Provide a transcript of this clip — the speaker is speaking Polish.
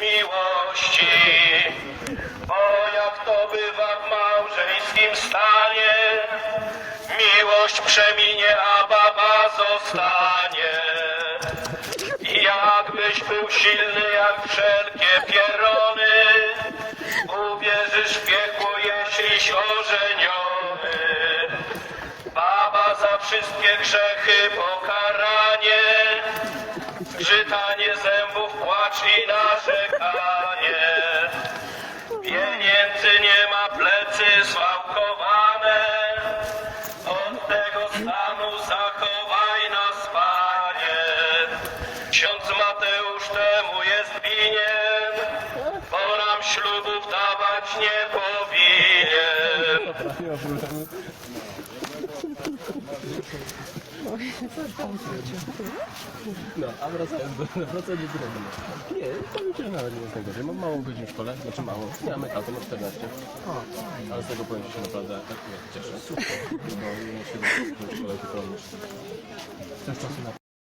miłości. Bo jak to bywa w małżeńskim stanie, miłość przeminie, a baba zostanie. Jakbyś był silny jak wszelkie pierony, uwierzysz w piekło, jeśliś ożeniony. Baba za wszystkie grzechy pokaranie, grzytanie zębów, płacz i narzekanie. Stanu zachowaj nas, Panie. Ksiądz Mateusz temu jest winien, bo nam ślubów dawać nie powinien. No, a wracając do, wracając do drewna. Nie, powiem Ci, że nawet nie jest najgorzej. Mam mało godzin w szkole, znaczy mało. Nie mam etatu, mam 14. Ale z tego powiem Ci się naprawdę tak, cieszę. Bo nie muszę do szkoły tylko Też czasu na